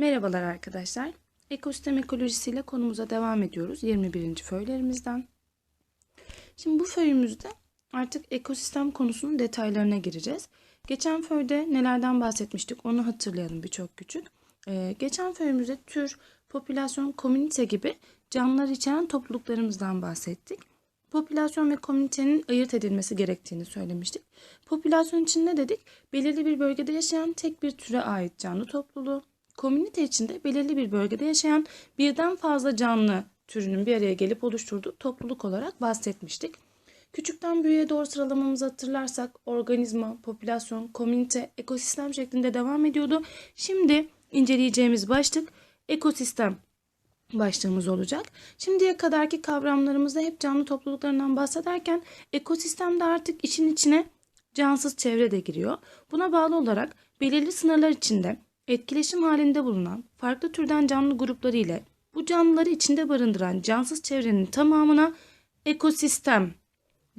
Merhabalar arkadaşlar. Ekosistem ekolojisiyle konumuza devam ediyoruz 21. föylerimizden. Şimdi bu föyümüzde artık ekosistem konusunun detaylarına gireceğiz. Geçen föyde nelerden bahsetmiştik onu hatırlayalım birçok küçük. Ee, geçen föyümüzde tür, popülasyon, komünite gibi canlılar içeren topluluklarımızdan bahsettik. Popülasyon ve komünitenin ayırt edilmesi gerektiğini söylemiştik. Popülasyon için ne dedik? Belirli bir bölgede yaşayan tek bir türe ait canlı topluluğu. Komünite içinde belirli bir bölgede yaşayan birden fazla canlı türünün bir araya gelip oluşturduğu topluluk olarak bahsetmiştik. Küçükten büyüğe doğru sıralamamızı hatırlarsak organizma, popülasyon, komünite, ekosistem şeklinde devam ediyordu. Şimdi inceleyeceğimiz başlık ekosistem başlığımız olacak. Şimdiye kadarki kavramlarımızda hep canlı topluluklarından bahsederken ekosistemde artık işin içine cansız çevre de giriyor. Buna bağlı olarak belirli sınırlar içinde etkileşim halinde bulunan farklı türden canlı grupları ile bu canlıları içinde barındıran cansız çevrenin tamamına ekosistem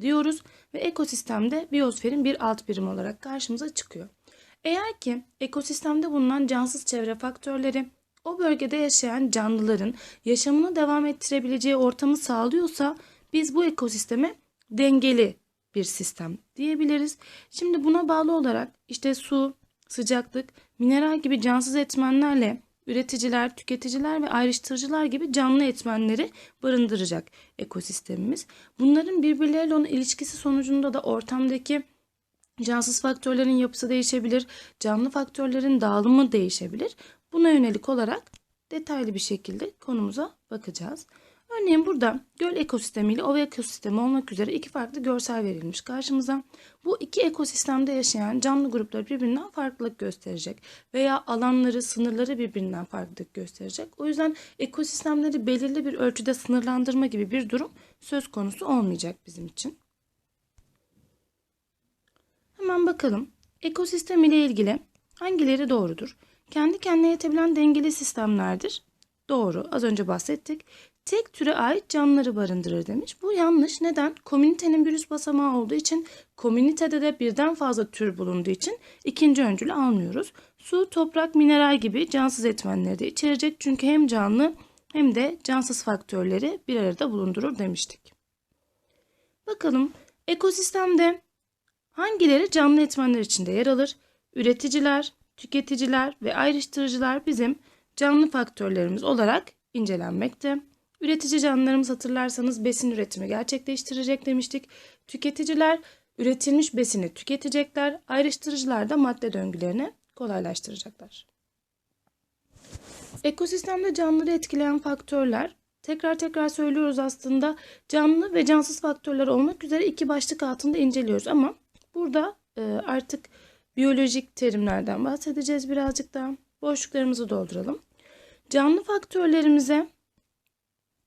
diyoruz ve ekosistemde biyosferin bir alt birim olarak karşımıza çıkıyor. Eğer ki ekosistemde bulunan cansız çevre faktörleri o bölgede yaşayan canlıların yaşamını devam ettirebileceği ortamı sağlıyorsa biz bu ekosisteme dengeli bir sistem diyebiliriz. Şimdi buna bağlı olarak işte su, sıcaklık, mineral gibi cansız etmenlerle üreticiler, tüketiciler ve ayrıştırıcılar gibi canlı etmenleri barındıracak ekosistemimiz. Bunların birbirleriyle olan ilişkisi sonucunda da ortamdaki cansız faktörlerin yapısı değişebilir, canlı faktörlerin dağılımı değişebilir. Buna yönelik olarak detaylı bir şekilde konumuza bakacağız. Örneğin burada göl ekosistemi ile ova ekosistemi olmak üzere iki farklı görsel verilmiş karşımıza. Bu iki ekosistemde yaşayan canlı grupları birbirinden farklılık gösterecek veya alanları, sınırları birbirinden farklılık gösterecek. O yüzden ekosistemleri belirli bir ölçüde sınırlandırma gibi bir durum söz konusu olmayacak bizim için. Hemen bakalım. Ekosistem ile ilgili hangileri doğrudur? Kendi kendine yetebilen dengeli sistemlerdir. Doğru. Az önce bahsettik. Tek türe ait canlıları barındırır demiş. Bu yanlış. Neden? Komünitenin bir üst basamağı olduğu için komünitede de birden fazla tür bulunduğu için ikinci öncülü almıyoruz. Su, toprak, mineral gibi cansız etmenleri de içerecek. Çünkü hem canlı hem de cansız faktörleri bir arada bulundurur demiştik. Bakalım ekosistemde hangileri canlı etmenler içinde yer alır? Üreticiler, tüketiciler ve ayrıştırıcılar bizim canlı faktörlerimiz olarak incelenmekte. Üretici canlılarımız hatırlarsanız besin üretimi gerçekleştirecek demiştik. Tüketiciler üretilmiş besini tüketecekler. Ayrıştırıcılar da madde döngülerini kolaylaştıracaklar. Ekosistemde canlıları etkileyen faktörler tekrar tekrar söylüyoruz aslında canlı ve cansız faktörler olmak üzere iki başlık altında inceliyoruz ama burada e, artık biyolojik terimlerden bahsedeceğiz birazcık daha. Boşluklarımızı dolduralım. Canlı faktörlerimize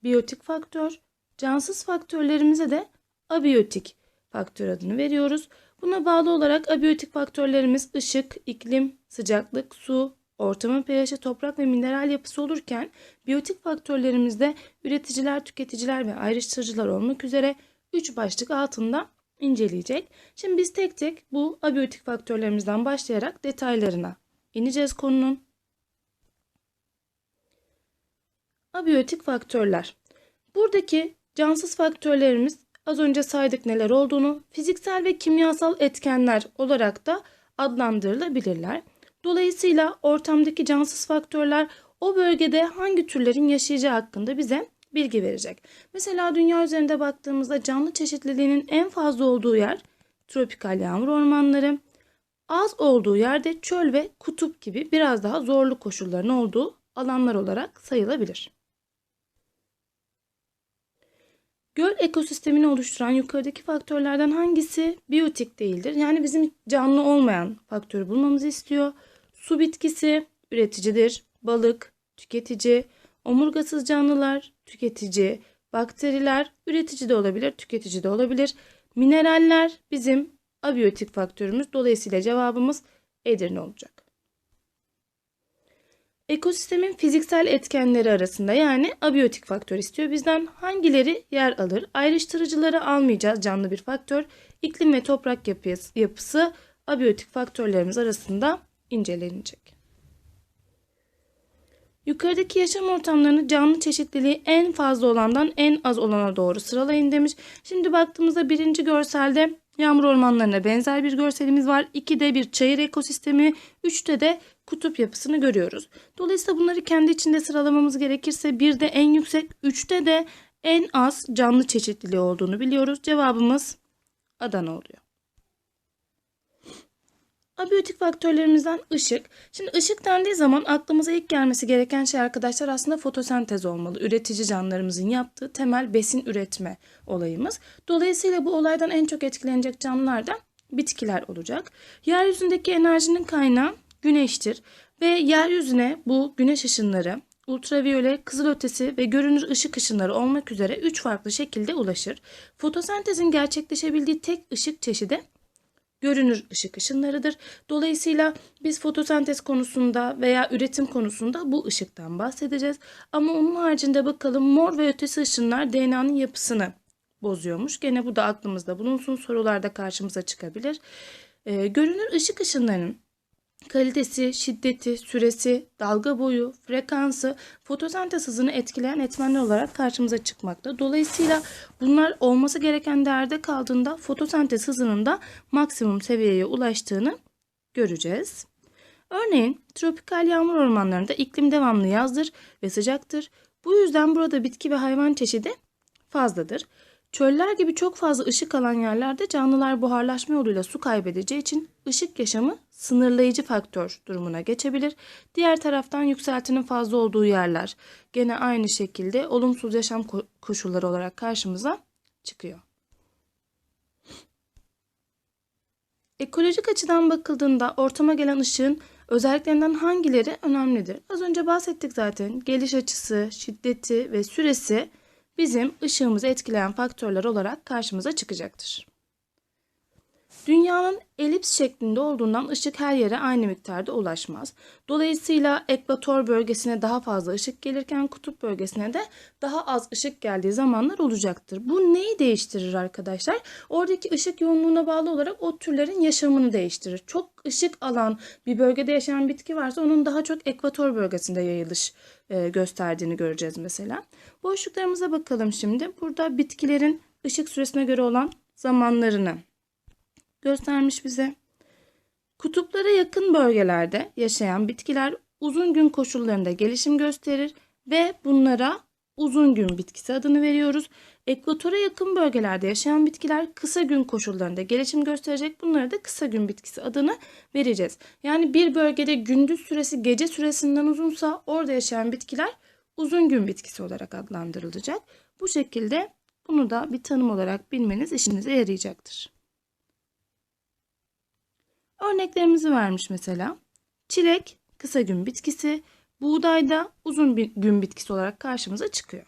biyotik faktör, cansız faktörlerimize de abiyotik faktör adını veriyoruz. Buna bağlı olarak abiyotik faktörlerimiz ışık, iklim, sıcaklık, su, ortamın pH'i, toprak ve mineral yapısı olurken biyotik faktörlerimizde üreticiler, tüketiciler ve ayrıştırıcılar olmak üzere 3 başlık altında inceleyecek. Şimdi biz tek tek bu abiyotik faktörlerimizden başlayarak detaylarına ineceğiz konunun. Abiyotik faktörler. Buradaki cansız faktörlerimiz az önce saydık neler olduğunu fiziksel ve kimyasal etkenler olarak da adlandırılabilirler. Dolayısıyla ortamdaki cansız faktörler o bölgede hangi türlerin yaşayacağı hakkında bize bilgi verecek. Mesela dünya üzerinde baktığımızda canlı çeşitliliğinin en fazla olduğu yer tropikal yağmur ormanları, az olduğu yerde çöl ve kutup gibi biraz daha zorlu koşulların olduğu alanlar olarak sayılabilir. Göl ekosistemini oluşturan yukarıdaki faktörlerden hangisi biyotik değildir? Yani bizim canlı olmayan faktörü bulmamızı istiyor. Su bitkisi üreticidir, balık tüketici, omurgasız canlılar tüketici, bakteriler üretici de olabilir, tüketici de olabilir. Mineraller bizim abiyotik faktörümüz. Dolayısıyla cevabımız Edirne olacak. Ekosistemin fiziksel etkenleri arasında yani abiyotik faktör istiyor. Bizden hangileri yer alır? Ayrıştırıcıları almayacağız canlı bir faktör. İklim ve toprak yapısı, yapısı abiyotik faktörlerimiz arasında incelenecek. Yukarıdaki yaşam ortamlarını canlı çeşitliliği en fazla olandan en az olana doğru sıralayın demiş. Şimdi baktığımızda birinci görselde yağmur ormanlarına benzer bir görselimiz var. 2'de bir çayır ekosistemi, 3'te de kutup yapısını görüyoruz. Dolayısıyla bunları kendi içinde sıralamamız gerekirse 1'de en yüksek, 3'te de en az canlı çeşitliliği olduğunu biliyoruz. Cevabımız Adana oluyor. Abiyotik faktörlerimizden ışık. Şimdi ışık dendiği zaman aklımıza ilk gelmesi gereken şey arkadaşlar aslında fotosentez olmalı. Üretici canlılarımızın yaptığı temel besin üretme olayımız. Dolayısıyla bu olaydan en çok etkilenecek canlılar da bitkiler olacak. Yeryüzündeki enerjinin kaynağı güneştir ve yeryüzüne bu güneş ışınları ultraviyole, kızılötesi ve görünür ışık ışınları olmak üzere 3 farklı şekilde ulaşır. Fotosentezin gerçekleşebildiği tek ışık çeşidi görünür ışık ışınlarıdır. Dolayısıyla biz fotosentez konusunda veya üretim konusunda bu ışıktan bahsedeceğiz. Ama onun haricinde bakalım mor ve ötesi ışınlar DNA'nın yapısını bozuyormuş. Gene bu da aklımızda bulunsun sorularda karşımıza çıkabilir. Ee, görünür ışık ışınlarının kalitesi, şiddeti, süresi, dalga boyu, frekansı, fotosentez hızını etkileyen etmenler olarak karşımıza çıkmakta. Dolayısıyla bunlar olması gereken değerde kaldığında fotosentez hızının da maksimum seviyeye ulaştığını göreceğiz. Örneğin tropikal yağmur ormanlarında iklim devamlı yazdır ve sıcaktır. Bu yüzden burada bitki ve hayvan çeşidi fazladır. Çöller gibi çok fazla ışık alan yerlerde canlılar buharlaşma yoluyla su kaybedeceği için ışık yaşamı sınırlayıcı faktör durumuna geçebilir. Diğer taraftan yükseltinin fazla olduğu yerler gene aynı şekilde olumsuz yaşam koşulları olarak karşımıza çıkıyor. Ekolojik açıdan bakıldığında ortama gelen ışığın özelliklerinden hangileri önemlidir? Az önce bahsettik zaten. Geliş açısı, şiddeti ve süresi bizim ışığımızı etkileyen faktörler olarak karşımıza çıkacaktır. Dünyanın elips şeklinde olduğundan ışık her yere aynı miktarda ulaşmaz. Dolayısıyla ekvator bölgesine daha fazla ışık gelirken kutup bölgesine de daha az ışık geldiği zamanlar olacaktır. Bu neyi değiştirir arkadaşlar? Oradaki ışık yoğunluğuna bağlı olarak o türlerin yaşamını değiştirir. Çok ışık alan bir bölgede yaşayan bitki varsa onun daha çok ekvator bölgesinde yayılış e, gösterdiğini göreceğiz mesela. Boşluklarımıza bakalım şimdi. Burada bitkilerin ışık süresine göre olan zamanlarını göstermiş bize. Kutuplara yakın bölgelerde yaşayan bitkiler uzun gün koşullarında gelişim gösterir ve bunlara uzun gün bitkisi adını veriyoruz. Ekvatora yakın bölgelerde yaşayan bitkiler kısa gün koşullarında gelişim gösterecek. Bunlara da kısa gün bitkisi adını vereceğiz. Yani bir bölgede gündüz süresi gece süresinden uzunsa orada yaşayan bitkiler uzun gün bitkisi olarak adlandırılacak. Bu şekilde bunu da bir tanım olarak bilmeniz işinize yarayacaktır. Örneklerimizi vermiş mesela. Çilek kısa gün bitkisi, buğday da uzun bir gün bitkisi olarak karşımıza çıkıyor.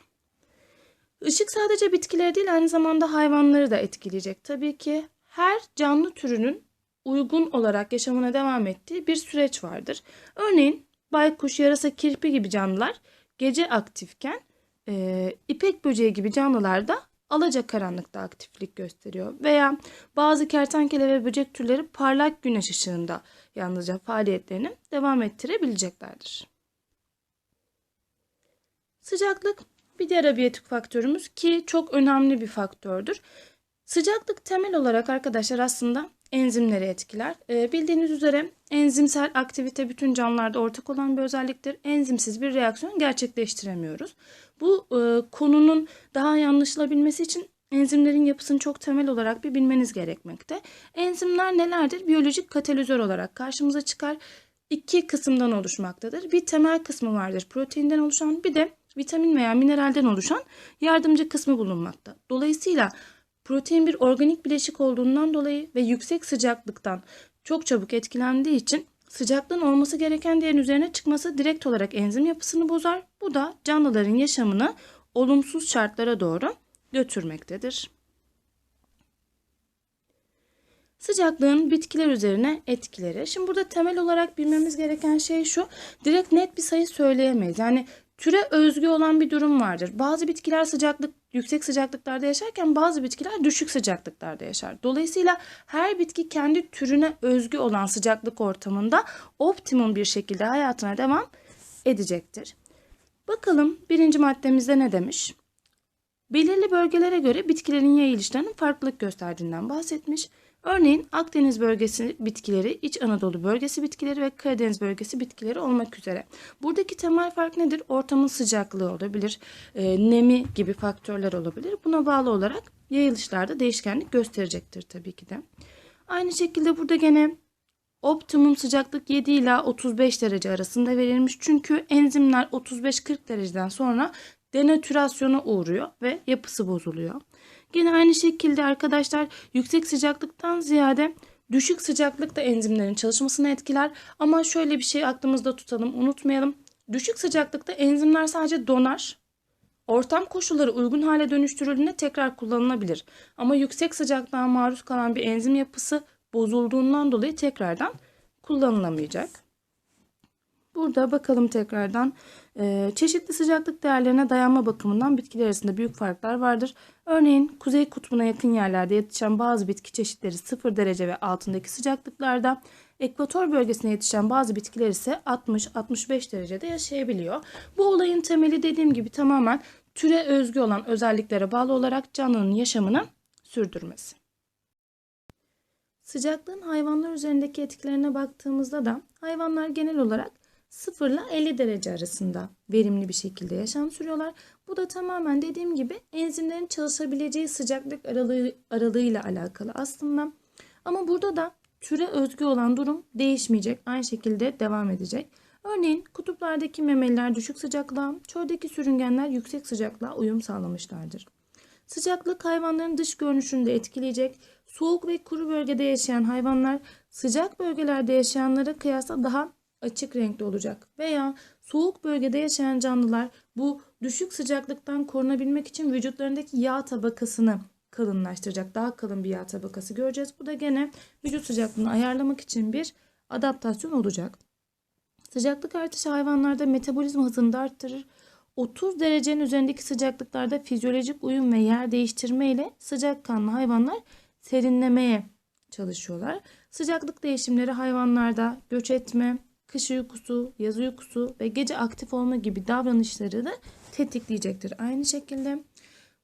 Işık sadece bitkileri değil aynı zamanda hayvanları da etkileyecek. Tabii ki her canlı türünün uygun olarak yaşamına devam ettiği bir süreç vardır. Örneğin baykuş, yarasa, kirpi gibi canlılar gece aktifken e, ipek böceği gibi canlılar da alacakaranlıkta aktiflik gösteriyor. Veya bazı kertenkele ve böcek türleri parlak güneş ışığında yalnızca faaliyetlerini devam ettirebileceklerdir. Sıcaklık bir diğer abiyotik faktörümüz ki çok önemli bir faktördür. Sıcaklık temel olarak arkadaşlar aslında enzimleri etkiler. Ee, bildiğiniz üzere enzimsel aktivite bütün canlılarda ortak olan bir özelliktir. Enzimsiz bir reaksiyon gerçekleştiremiyoruz. Bu e, konunun daha iyi anlaşılabilmesi için enzimlerin yapısını çok temel olarak bir bilmeniz gerekmekte. Enzimler nelerdir? Biyolojik katalizör olarak karşımıza çıkar. İki kısımdan oluşmaktadır. Bir temel kısmı vardır proteinden oluşan bir de vitamin veya mineralden oluşan yardımcı kısmı bulunmakta. Dolayısıyla protein bir organik bileşik olduğundan dolayı ve yüksek sıcaklıktan çok çabuk etkilendiği için sıcaklığın olması gereken değerin üzerine çıkması direkt olarak enzim yapısını bozar. Bu da canlıların yaşamını olumsuz şartlara doğru götürmektedir. Sıcaklığın bitkiler üzerine etkileri. Şimdi burada temel olarak bilmemiz gereken şey şu. Direkt net bir sayı söyleyemeyiz. Yani türe özgü olan bir durum vardır. Bazı bitkiler sıcaklık yüksek sıcaklıklarda yaşarken bazı bitkiler düşük sıcaklıklarda yaşar. Dolayısıyla her bitki kendi türüne özgü olan sıcaklık ortamında optimum bir şekilde hayatına devam edecektir. Bakalım birinci maddemizde ne demiş? Belirli bölgelere göre bitkilerin yayılışlarının farklılık gösterdiğinden bahsetmiş. Örneğin Akdeniz bölgesi bitkileri, İç Anadolu bölgesi bitkileri ve Karadeniz bölgesi bitkileri olmak üzere. Buradaki temel fark nedir? Ortamın sıcaklığı olabilir, e, nemi gibi faktörler olabilir. Buna bağlı olarak yayılışlarda değişkenlik gösterecektir tabii ki de. Aynı şekilde burada gene optimum sıcaklık 7 ila 35 derece arasında verilmiş. Çünkü enzimler 35-40 dereceden sonra denatürasyona uğruyor ve yapısı bozuluyor. Yine aynı şekilde arkadaşlar yüksek sıcaklıktan ziyade düşük sıcaklık da enzimlerin çalışmasını etkiler. Ama şöyle bir şey aklımızda tutalım, unutmayalım. Düşük sıcaklıkta enzimler sadece donar. Ortam koşulları uygun hale dönüştürüldüğünde tekrar kullanılabilir. Ama yüksek sıcaklığa maruz kalan bir enzim yapısı bozulduğundan dolayı tekrardan kullanılamayacak. Burada bakalım tekrardan çeşitli sıcaklık değerlerine dayanma bakımından bitkiler arasında büyük farklar vardır. Örneğin kuzey kutbuna yakın yerlerde yetişen bazı bitki çeşitleri 0 derece ve altındaki sıcaklıklarda, ekvator bölgesine yetişen bazı bitkiler ise 60-65 derecede yaşayabiliyor. Bu olayın temeli dediğim gibi tamamen türe özgü olan özelliklere bağlı olarak canlının yaşamını sürdürmesi. Sıcaklığın hayvanlar üzerindeki etkilerine baktığımızda da hayvanlar genel olarak 0 ile 50 derece arasında verimli bir şekilde yaşam sürüyorlar. Bu da tamamen dediğim gibi enzimlerin çalışabileceği sıcaklık aralığı, aralığıyla alakalı aslında. Ama burada da türe özgü olan durum değişmeyecek. Aynı şekilde devam edecek. Örneğin kutuplardaki memeliler düşük sıcaklığa, çöldeki sürüngenler yüksek sıcaklığa uyum sağlamışlardır. Sıcaklık hayvanların dış görünüşünü de etkileyecek. Soğuk ve kuru bölgede yaşayan hayvanlar sıcak bölgelerde yaşayanlara kıyasla daha açık renkli olacak. Veya soğuk bölgede yaşayan canlılar bu düşük sıcaklıktan korunabilmek için vücutlarındaki yağ tabakasını kalınlaştıracak. Daha kalın bir yağ tabakası göreceğiz. Bu da gene vücut sıcaklığını ayarlamak için bir adaptasyon olacak. Sıcaklık artışı hayvanlarda metabolizma hızını da arttırır. 30 derecenin üzerindeki sıcaklıklarda fizyolojik uyum ve yer değiştirme ile sıcakkanlı hayvanlar serinlemeye çalışıyorlar. Sıcaklık değişimleri hayvanlarda göç etme, kış uykusu, yaz uykusu ve gece aktif olma gibi davranışları da tetikleyecektir. Aynı şekilde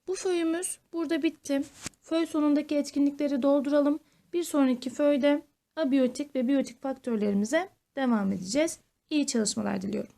bu föyümüz burada bitti. Föy sonundaki etkinlikleri dolduralım. Bir sonraki föyde abiyotik ve biyotik faktörlerimize devam edeceğiz. İyi çalışmalar diliyorum.